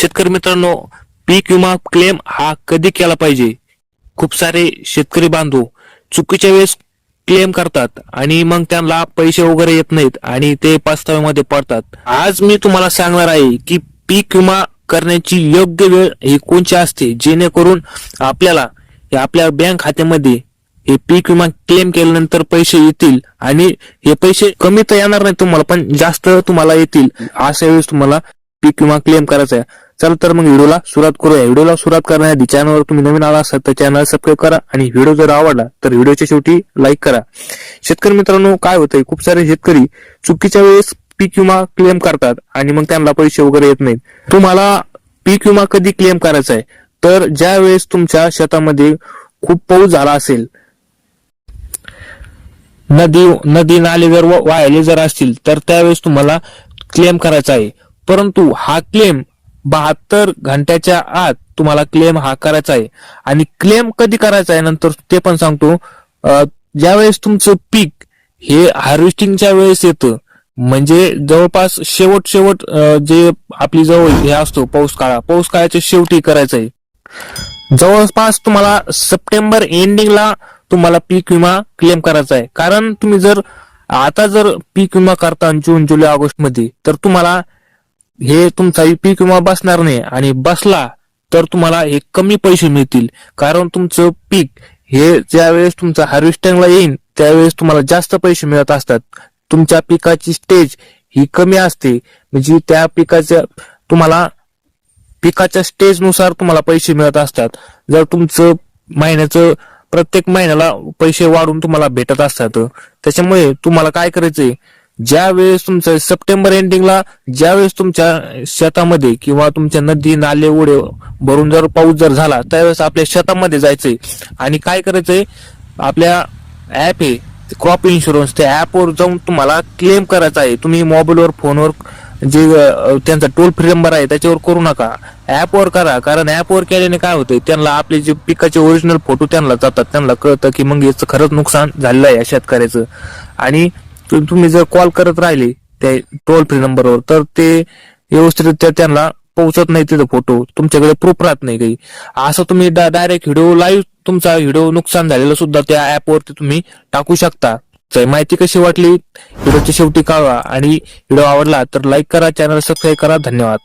शेतकरी मित्रांनो पीक विमा क्लेम हा कधी केला पाहिजे? खूप सारे शेतकरी बांधव चुकीच्या वेळेस क्लेम करतात आणि मग त्यांना पैसे वगैरे येत नाहीत आणि ते पस्ताव्यामध्ये पडतात. आज मी तुम्हाला सांगणार आहे की पीक विमा करण्याची योग्य वेळ ही कोणची असते? जेणेकरून आपल्याला आपल्या बँक खात्यामध्ये हे पीक विमा क्लेम केल्यानंतर पैसे येतील आणि हे पैसे कमी तर येणार नाही तुम्हाला पण जास्त तुम्हाला येतील. अशा वेळेस तुम्हाला पीक विमा क्लेम करायचा आहे. चला तर मग व्हिडिओला सुरुवात करूया. व्हिडिओला सुरुवात करण्याआधी चॅनलवर तुम्ही नवीन आला असाल तर चॅनल सबस्क्राईब करा आणि व्हिडिओ जर आवडला तर व्हिडिओच्या शेवटी लाईक करा. शेतकरी मित्रांनो काय होतंय? खूप सारे शेतकरी चुकीच्या वेळेस पीक विमा क्लेम करतात आणि मग त्यांना पैसे वगैरे येत नाहीत. तुम्हाला पीक विमा कधी क्लेम करायचा आहे? तर ज्या वेळेस तुमच्या शेतामध्ये खूप पाऊस झाला असेल नदी नदी नाले जर वाहिले जर असतील तर त्यावेळेस तुम्हाला क्लेम करायचा आहे. परंतु हा क्लेम बहात्तर घंट्याच्या आत तुम्हाला क्लेम हा करायचा आहे. आणि क्लेम कधी करायचा आहे नंतर ते पण सांगतो. ज्यावेळेस तुमचं पीक हे हार्वेस्टिंगच्या वेळेस येतं म्हणजे जवळपास शेवट शेवट जे आपली जवळ हे असतो पाऊस काळा पाऊस काळाच्या शेवटी करायचं आहे. जवळपास तुम्हाला सप्टेंबर एंडिंगला तुम्हाला पीक विमा क्लेम करायचा आहे. कारण तुम्ही जर आता जर पीक विमा करता जून जुलै ऑगस्टमध्ये तर तुम्हाला हे तुमचा पीक विमा बसणार नाही आणि बसला तर तुम्हाला हे कमी पैसे मिळतील. कारण तुमचं पीक हे ज्यावेळेस तुमचं हार्वेस्टिंगला येईल त्यावेळेस तुम्हाला जास्त पैसे मिळत असतात. तुमच्या पिकाची स्टेज ही कमी असते. म्हणजे त्या पिकाच्या तुम्हाला पिकाच्या स्टेजनुसार तुम्हाला पैसे मिळत असतात. जर तुमचं महिन्याचं प्रत्येक महिन्याला पैसे वाढून तुम्हाला भेटत असतात. त्याच्यामुळे तुम्हाला काय करायचंय? ज्या वेळेस तुमचं सप्टेंबर एंडिंगला ज्या वेळेस तुमच्या शेतामध्ये किंवा तुमच्या नदी नाले ओढे भरून जर पाऊस जर झाला त्यावेळेस आपल्या शेतामध्ये जायचंय. आणि काय करायचंय? आपल्या ऍप आहे क्रॉप इन्शुरन्स त्या ऍपवर जाऊन तुम्हाला क्लेम करायचा आहे. तुम्ही मोबाईलवर फोनवर जे त्यांचा टोल फ्री नंबर आहे त्याच्यावर करू नका. ऍपवर करा कारण ऍपवर केल्याने काय होतंय? त्यांना आपले जे पिकाचे ओरिजिनल फोटो त्यांना जातात. त्यांना कळतं की मग याचं खरंच नुकसान झालेलं आहे या शेतकऱ्याचं. आणि तु- तुम्ही जर कॉल करत राहिले त्या टोल फ्री नंबरवर तर ते व्यवस्थितरित्या त्यांना पोहोचत नाही तिथं फोटो. तुमच्याकडे प्रूफ राहत नाही काही. असं तुम्ही डायरेक्ट व्हिडिओ लाईव्ह तुमचा व्हिडिओ नुकसान झालेला सुद्धा त्या ऍपवरती तुम्ही टाकू शकता. तर माहिती कशी वाटली? व्हिडिओच्या शेवटी कळवा. आणि व्हिडिओ आवडला तर लाईक करा चॅनल सबस्क्राईब करा. धन्यवाद.